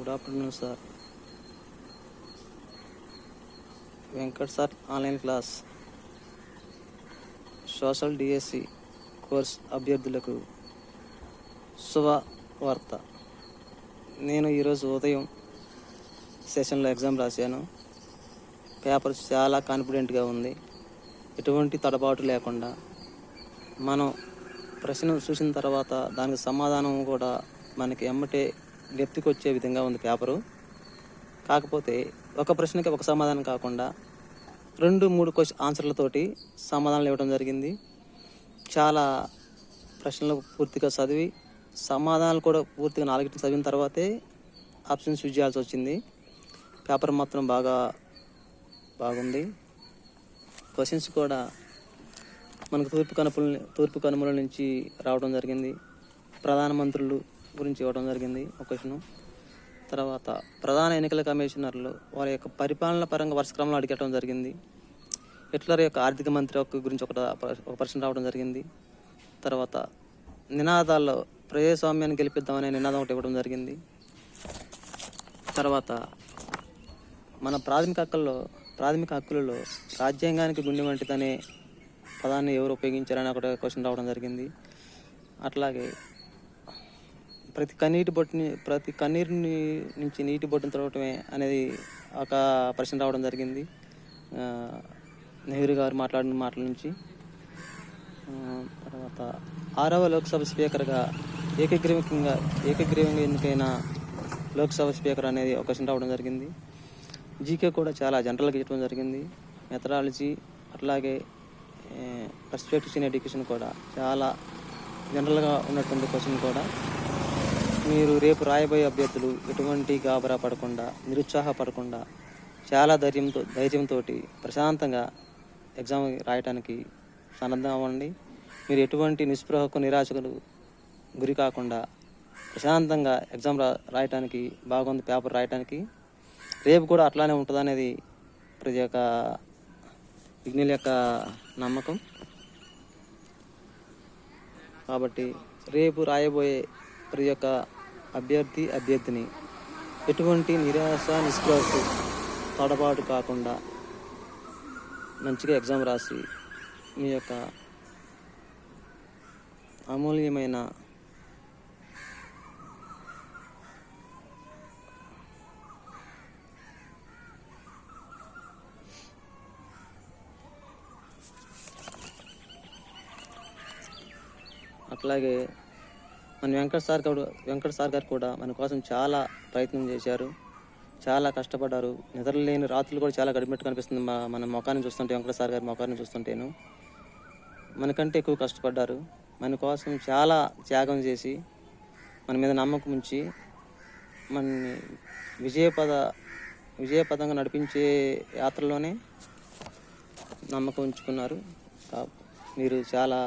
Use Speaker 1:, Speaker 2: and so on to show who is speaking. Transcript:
Speaker 1: Good afternoon sir Venkat sir online class social DSC course అభ్యర్థులకు శుభ వార్త నేను ఈరోజు ఉదయం సెషన్లో ఎగ్జామ్ రాశాను. పేపర్ చాలా కాన్ఫిడెంట్గా ఉంది. ఎటువంటి తడబాటు లేకుండా మనం ప్రశ్న చూసిన తర్వాత దానికి సమాధానం కూడా మనకి ఎమ్మటే డెప్త్కి వచ్చే విధంగా ఉంది పేపరు. కాకపోతే ఒక ప్రశ్నకి ఒక సమాధానం కాకుండా రెండు మూడు క్వశ్చన్ ఆన్సర్లతోటి సమాధానాలు ఇవ్వడం జరిగింది. చాలా ప్రశ్నలు పూర్తిగా చదివి సమాధానాలు కూడా పూర్తిగా నాలుగింటి చదివిన తర్వాతే ఆప్షన్స్ యూజ్ చేయాల్సి వచ్చింది. పేపర్ మాత్రం బాగా బాగుంది. క్వశ్చన్స్ కూడా మనకు తూర్పు కనుపుల తూర్పు కనుమల నుంచి రావడం జరిగింది. ప్రధానమంత్రులు గురించి ఇవ్వడం జరిగింది ఒక క్వశ్చను తర్వాత ప్రధాన ఎన్నికల కమిషనర్లు వారి యొక్క పరిపాలన పరంగా వర్షక్రమంలో అడిగటం జరిగింది. హిట్లర్ యొక్క ఆర్థిక మంత్రి యొక్క గురించి ఒక ఒక ప్రశ్న రావడం జరిగింది. తర్వాత నినాదాల్లో ప్రజాస్వామ్యాన్ని గెలిపిద్దామనే నినాదం ఒకటి ఇవ్వడం జరిగింది. తర్వాత మన ప్రాథమిక హక్కుల్లో ప్రాథమిక హక్కులలో రాజ్యాంగానికి గుండె వంటిదనే పదాన్ని ఎవరు ఉపయోగించారని ఒకటి క్వశ్చన్ రావడం జరిగింది. అట్లాగే ప్రతి కన్నీటి బొట్టుని ప్రతి కన్నీరుని నుంచి నీటి బొట్టును త్రవటమే అనేది ఒక ప్రశ్న రావడం జరిగింది. నెహ్రూ గారు మాట్లాడిన మాటల నుంచి. తర్వాత ఆరవ లోక్సభ స్పీకర్గా ఏకగ్రీవంగా ఏకగ్రీవంగా ఎన్నికైన లోక్సభ స్పీకర్ అనేది ఒక క్వశ్చన్ రావడం జరిగింది. జీకే కూడా చాలా జనరల్గా ఇవ్వడం జరిగింది. మెథడాలజీ అట్లాగే పర్స్పెక్టివ్స్ ఇన్ ఎడ్యుకేషన్ కూడా చాలా జనరల్గా ఉన్నటువంటి క్వశ్చన్ కూడా మీరు రేపు రాయబోయే అభ్యర్థులు ఎటువంటి గాబరా పడకుండా నిరుత్సాహపడకుండా చాలా ధైర్యంతో ధైర్యంతో ప్రశాంతంగా ఎగ్జామ్ రాయటానికి సన్నద్ధం అవ్వండి. మీరు ఎటువంటి నిస్పృహకు నిరాశకు గురి కాకుండా ప్రశాంతంగా ఎగ్జామ్ రా రాయటానికి బాగుంది పేపర్ రాయటానికి రేపు కూడా అట్లానే ఉంటుంది అనేది ప్రతి యొక్క విఘ్నుల యొక్క నమ్మకం. కాబట్టి రేపు రాయబోయే ప్రతి ఒక్క అభ్యర్థి అభ్యర్థిని ఎటువంటి నిరాశ నిస్పృహకు తడబాటు కాకుండా మంచిగా ఎగ్జామ్ రాసి మీ యొక్క అమూల్యమైన అట్లాగే మన వెంకట సార్ గారు వెంకట సార్ గారు కూడా మన కోసం చాలా ప్రయత్నం చేశారు. చాలా కష్టపడ్డారు. నిద్రలేని రాత్రులు కూడా చాలా గడిపెట్టు కనిపిస్తుంది మా మన ముఖాన్ని చూస్తుంటే వెంకట సార్ గారి ముఖాన్ని చూస్తుంటేను. మనకంటే ఎక్కువ కష్టపడ్డారు. మన కోసం చాలా త్యాగం చేసి మన మీద నమ్మకం ఉంచి మనని విజయపద విజయపదంగా నడిపించే యాత్రలోనే నమ్మకం ఉంచుకున్నారు. మీరు చాలా